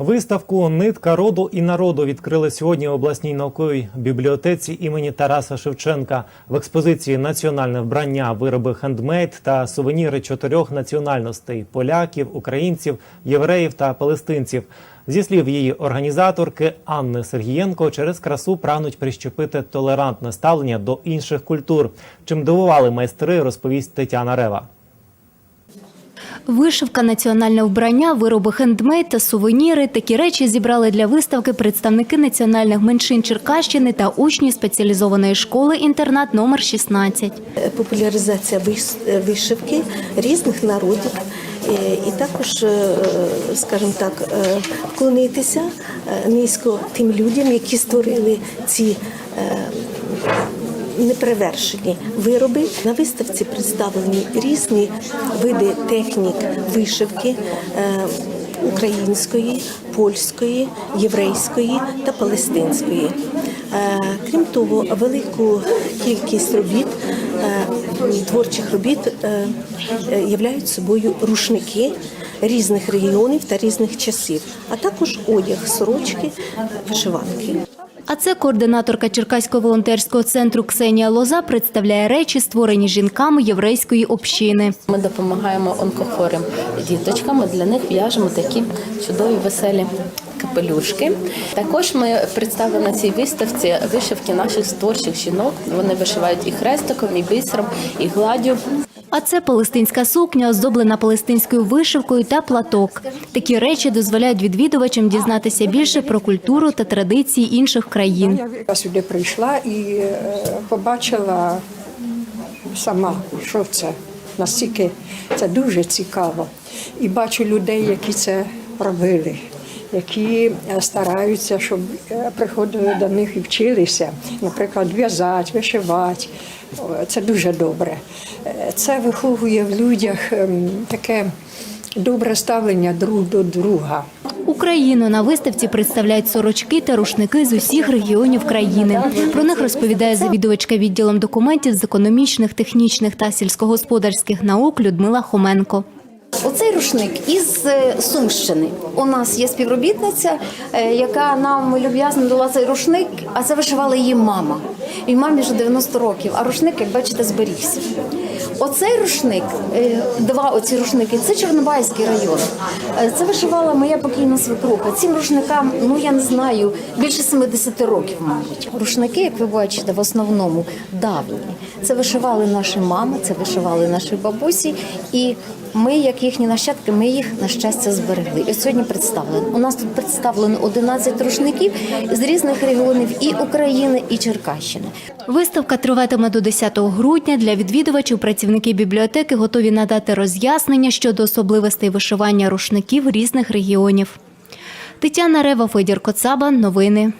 Виставку Нитка роду і народу відкрили сьогодні в обласній науковій бібліотеці імені Тараса Шевченка в експозиції Національне вбрання, вироби хендмейд та сувеніри чотирьох національностей поляків, українців, євреїв та палестинців. Зі слів її організаторки Анни Сергієнко, через красу прагнуть прищепити толерантне ставлення до інших культур. Чим дивували майстри, розповість Тетяна Рева. Вишивка, національне вбрання, вироби хендмейд та сувеніри. Такі речі зібрали для виставки представники національних меншин Черкащини та учні спеціалізованої школи інтернат номер 16. популяризація виш- е, вишивки різних народів. Е, І також, е, скажімо так, е, вклонитися е, низько тим людям, які створили ці е, неперевершені вироби. На виставці представлені різні види технік вишивки. е, Української, польської, єврейської та палестинської. Е, Крім того, велику кількість робіт, е, творчих робіт являють собою рушники різних регіонів та різних часів, а також одяг, сорочки, вишиванки. А це координаторка Черкаського волонтерського центру Ксенія Лоза представляє речі, створені жінками єврейської общини. Ми допомагаємо онкохворим діточкам. Для них в'яжемо такі чудові веселі капелюшки. Також ми представили на цій виставці вишивки наших творчих жінок. Вони вишивають і хрестиком, і бісером, і гладдю. А це палестинська сукня, оздоблена палестинською вишивкою та платок. Такі речі дозволяють відвідувачам дізнатися більше про культуру та традиції інших країн. Я сюди прийшла і е, побачила сама, що це. Настільки це дуже цікаво. І бачу людей, які це робили, які е, стараються, щоб е, приходили до них і вчилися, наприклад, в'язати, вишивати. Це дуже добре. Е, Це виховує в людях ем, таке добре ставлення друг до друга. Україну на виставці представляють сорочки та рушники з усіх регіонів країни. Про них розповідає завідувачка відділом документів з економічних, технічних та сільськогосподарських наук Людмила Хоменко. Оцей рушник із е, Сумщини. У нас є співробітниця, е, яка нам люб'язно дала цей рушник, а це вишивала її мама. І мамі вже 90 років, а рушник, як бачите, зберігся. Оцей рушник, е, два оці рушники, це Чорнобайський район. Е, Це вишивала моя покійна свекруха. Цим рушникам, ну я не знаю, більше 70 років, мабуть. Рушники, як ви бачите, в основному давні. Це вишивали наші мами, це вишивали наші бабусі. І ми, як їхні нащадки, ми їх на щастя зберегли. І сьогодні представлено. У нас тут представлено 11 рушників з різних регіонів і України, і Черкащини. Виставка триватиме до 10 грудня. Для відвідувачів працівники бібліотеки готові надати роз'яснення щодо особливостей вишивання рушників різних регіонів. Тетяна Рева, Федір Коцаба. Новини.